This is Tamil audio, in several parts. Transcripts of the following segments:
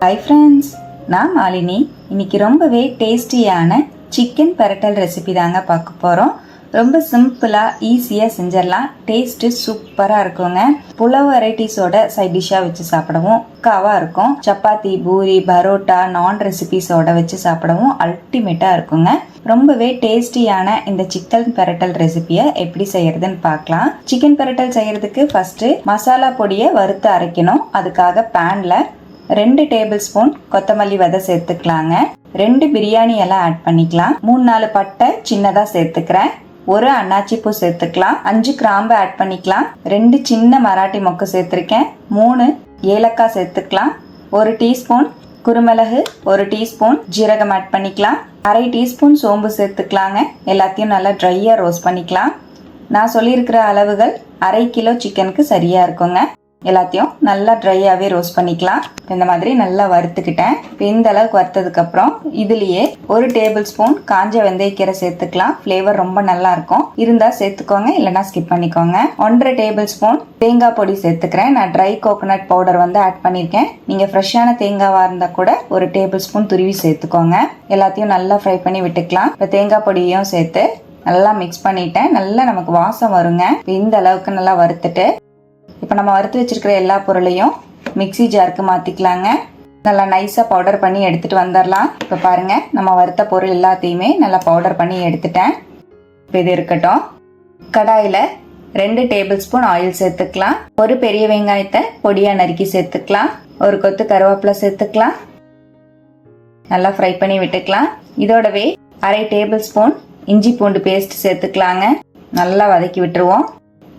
ஹாய் ஃப்ரெண்ட்ஸ் நான் மாலினி. இன்னைக்கு ரொம்பவே டேஸ்டியான சிக்கன் பரட்டல் ரெசிபி தாங்க பார்க்க போகிறோம் ரொம்ப சிம்பிளாக ஈஸியாக செஞ்சிடலாம். டேஸ்ட்டு சூப்பராக இருக்குங்க. புலவு வெரைட்டிஸோட சைட் டிஷ்ஷாக வச்சு சாப்பிடவும். காவாக இருக்கும். சப்பாத்தி பூரி பரோட்டா நான் ரெசிபிஸோட வச்சு சாப்பிடவும். அல்டிமேட்டாக இருக்குங்க. ரொம்பவே டேஸ்டியான இந்த சிக்கன் பரட்டல் ரெசிபியை எப்படி செய்யறதுன்னு பார்க்கலாம். சிக்கன் பரட்டல் செய்யறதுக்கு ஃபர்ஸ்ட் மசாலா பொடியை வறுத்து அரைக்கணும். அதுக்காக பேனில் ரெண்டு டேபிள் ஸ்பூன் கொத்தமல்லி விதை சேர்த்துக்கலாங்க. ரெண்டு பிரியாணி எல்லாம் ஆட் பண்ணிக்கலாம். மூணு நாலு பட்டை சின்னதாக சேர்த்துக்கிறேன். ஒரு அன்னாச்சி பூ சேர்த்துக்கலாம். அஞ்சு கிராம்பு ஆட் பண்ணிக்கலாம். ரெண்டு சின்ன மராட்டி மொக்கு சேர்த்துருக்கேன். மூணு ஏலக்காய் சேர்த்துக்கலாம். ஒரு டீஸ்பூன் குருமிளகு ஒரு டீஸ்பூன் ஜீரகம் ஆட் பண்ணிக்கலாம். அரை டீஸ்பூன் சோம்பு சேர்த்துக்கலாங்க. எல்லாத்தையும் நல்லா ட்ரையாக ரோஸ்ட் பண்ணிக்கலாம். நான் சொல்லியிருக்கிற அளவுகள் அரை கிலோ சிக்கனுக்கு சரியாக இருக்குங்க. எல்லாத்தையும் நல்லா ட்ரையாகவே ரோஸ்ட் பண்ணிக்கலாம். இந்த மாதிரி நல்லா வறுத்துக்கிட்டேன். இப்போ இந்த அளவுக்கு வறுத்ததுக்கப்புறம் இதுலேயே ஒரு டேபிள் ஸ்பூன் காஞ்ச வெந்தயக்கீரை சேர்த்துக்கலாம். ஃப்ளேவர் ரொம்ப நல்லா இருக்கும். இருந்தால் சேர்த்துக்கோங்க இல்லைனா ஸ்கிப் பண்ணிக்கோங்க. ஒன்றரை டேபிள் ஸ்பூன் தேங்காய் பொடி சேர்த்துக்கிறேன். நான் ட்ரை கோகோனட் பவுடர் வந்து ஆட் பண்ணியிருக்கேன். நீங்கள் ஃப்ரெஷ்ஷான தேங்காவாக இருந்தால் கூட ஒரு டேபிள் ஸ்பூன் துருவி சேர்த்துக்கோங்க. எல்லாத்தையும் நல்லா ஃப்ரை பண்ணி விட்டுக்கலாம். இப்போ தேங்காய் பொடியும் சேர்த்து நல்லா மிக்ஸ் பண்ணிட்டேன். நல்லா நமக்கு வாசம் வருங்க. இந்த அளவுக்கு நல்லா வறுத்துட்டு இப்போ நம்ம வறுத்து வச்சிருக்கிற எல்லா பொருளையும் மிக்ஸி ஜாருக்கு மாற்றிக்கலாங்க நல்லா நைஸாக பவுடர் பண்ணி எடுத்துகிட்டு வந்துடலாம் இப்போ பாருங்கள் நம்ம வறுத்த பொருள் எல்லாத்தையுமே நல்லா பவுடர் பண்ணி எடுத்துட்டேன். இப்போ இது இருக்கட்டும். கடாயில் ரெண்டு டேபிள் ஸ்பூன் ஆயில் சேர்த்துக்கலாம். ஒரு பெரிய வெங்காயத்தை பொடியாக நறுக்கி சேர்த்துக்கலாம். ஒரு கொத்து கருவேப்பிலை சேர்த்துக்கலாம். நல்லா ஃப்ரை பண்ணி விட்டுக்கலாம். இதோடவே அரை டேபிள் ஸ்பூன் இஞ்சி பூண்டு பேஸ்ட் சேர்த்துக்கலாங்க. நல்லா வதக்கி விட்டுருவோம்.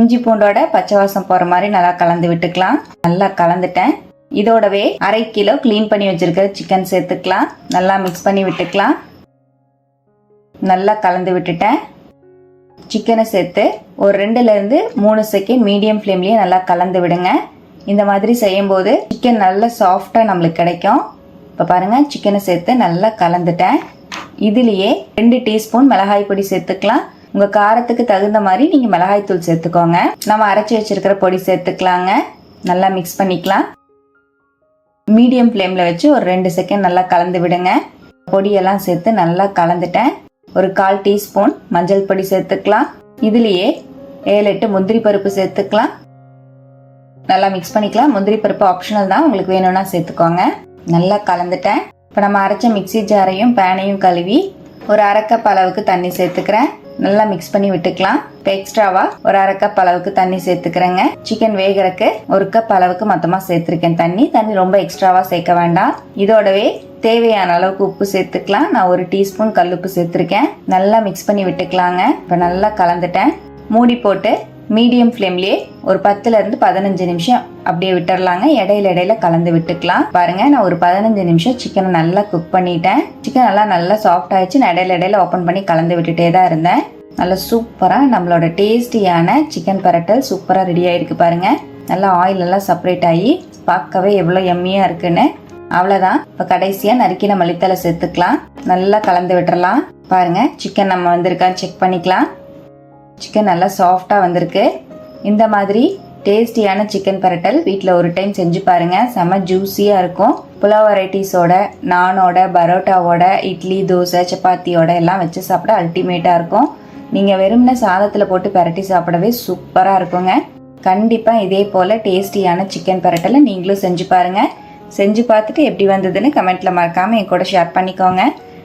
இஞ்சி பூண்டோட பச்சை வாசம் போகிற மாதிரி நல்லா கலந்து விட்டுக்கலாம். நல்லா கலந்துட்டேன். இதோடவே அரை கிலோ க்ளீன் பண்ணி வச்சிருக்கிற சிக்கன் சேர்த்துக்கலாம். நல்லா மிக்ஸ் பண்ணி விட்டுக்கலாம். நல்லா கலந்து விட்டுட்டேன். சிக்கனை சேர்த்து ஒரு ரெண்டுலேருந்து மூணு செகண்ட் மீடியம் ஃப்ளேம்லேயே நல்லா கலந்து விடுங்க. இந்த மாதிரி செய்யும்போது சிக்கன் நல்லா சாஃப்டாக நம்மளுக்கு கிடைக்கும். இப்போ பாருங்கள் சிக்கனை சேர்த்து நல்லா கலந்துட்டேன். இதுலேயே ரெண்டு டீஸ்பூன் மிளகாய் பொடி சேர்த்துக்கலாம். உங்கள் காரத்துக்கு தகுந்த மாதிரி நீங்கள் மிளகாய் தூள் சேர்த்துக்கோங்க. நம்ம அரைச்சி வச்சிருக்கிற பொடி சேர்த்துக்கலாங்க. நல்லா மிக்ஸ் பண்ணிக்கலாம். மீடியம் ஃப்ளேமில் வச்சு ஒரு ரெண்டு செகண்ட் நல்லா கலந்து விடுங்க. பொடியெல்லாம் சேர்த்து நல்லா கலந்துட்டேன். ஒரு கால் டீஸ்பூன் மஞ்சள் பொடி சேர்த்துக்கலாம். இதுலேயே ஏழு எட்டு முந்திரி பருப்பு சேர்த்துக்கலாம். நல்லா மிக்ஸ் பண்ணிக்கலாம். முந்திரி பருப்பு ஆப்ஷனல் தான். உங்களுக்கு வேணும்னா சேர்த்துக்கோங்க. நல்லா கலந்துட்டேன். இப்போ நம்ம அரைச்ச மிக்ஸி ஜாரையும் பேனையும் கழுவி ஒரு அரைக்கப் அளவுக்கு தண்ணி சேர்த்துக்கிறேன். நல்லா மிக்ஸ் பண்ணி விட்டுக்கலாம். இப்போ எக்ஸ்ட்ராவா ஒரு அரை கப் அளவுக்கு தண்ணி சேர்த்துக்கிறேங்க. சிக்கன் வேகிறக்கு ஒரு கப் அளவுக்கு மொத்தமாக சேர்த்துருக்கேன் தண்ணி. தண்ணி ரொம்ப எக்ஸ்ட்ராவா சேர்க்க வேண்டாம். இதோடவே தேவையான அளவுக்கு உப்பு சேர்த்துக்கலாம். நான் ஒரு டீஸ்பூன் கல்லுப்பு சேர்த்துருக்கேன். நல்லா மிக்ஸ் பண்ணி விட்டுக்கலாங்க. இப்போ நல்லா கலந்துட்டேன். மூடி போட்டு மீடியம் ஃப்ளேம்லேயே ஒரு பத்துல இருந்து பதினஞ்சு நிமிஷம் அப்படியே விட்டுறலாங்க. இடையில இடையில கலந்து விட்டுக்கலாம். பாருங்க நான் ஒரு பதினஞ்சு நிமிஷம் சிக்கனை நல்லா குக் பண்ணிட்டேன். சிக்கன் நல்லா நல்லா சாஃப்ட் ஆயிடுச்சு. நான் இடையில இடையில ஓப்பன் பண்ணி கலந்து விட்டுட்டே தான் இருந்தேன். நல்லா சூப்பராக நம்மளோட டேஸ்டியான சிக்கன் பரட்டல் சூப்பராக ரெடி ஆயிருக்கு பாருங்க. நல்லா ஆயில் எல்லாம் செப்பரேட் ஆகி பார்க்கவே எவ்வளோ எம்மியாக இருக்குன்னு. அவ்வளோதான் இப்போ கடைசியாக நறுக்கின மல்லித்தலை சேர்த்துக்கலாம். நல்லா கலந்து விட்டுறலாம். பாருங்க சிக்கன் நம்ம வந்திருக்கான்னு செக் பண்ணிக்கலாம். சிக்கன் நல்லா சாஃப்டாக வந்திருக்கு. இந்த மாதிரி டேஸ்டியான சிக்கன் பரட்டல் வீட்டில் ஒரு டைம் செஞ்சு பாருங்கள் செம ஜூஸியாக இருக்கும். புலாவ் வெரைட்டிஸோட நானோட பரோட்டாவோட இட்லி தோசை சப்பாத்தியோட எல்லாம் வச்சு சாப்பிட அல்டிமேட்டாக இருக்கும். நீங்கள் வெறும்ன சாதத்தில் போட்டு பரட்டி சாப்பிடவே சூப்பராக இருக்குங்க. கண்டிப்பாக இதே போல் டேஸ்டியான சிக்கன் பரட்டலை நீங்களும் செஞ்சு பாருங்கள் செஞ்சு பார்த்துட்டு எப்படி வந்ததுன்னு கமெண்ட்டில் மறக்காமல் என் கூட ஷேர் பண்ணிக்கோங்க.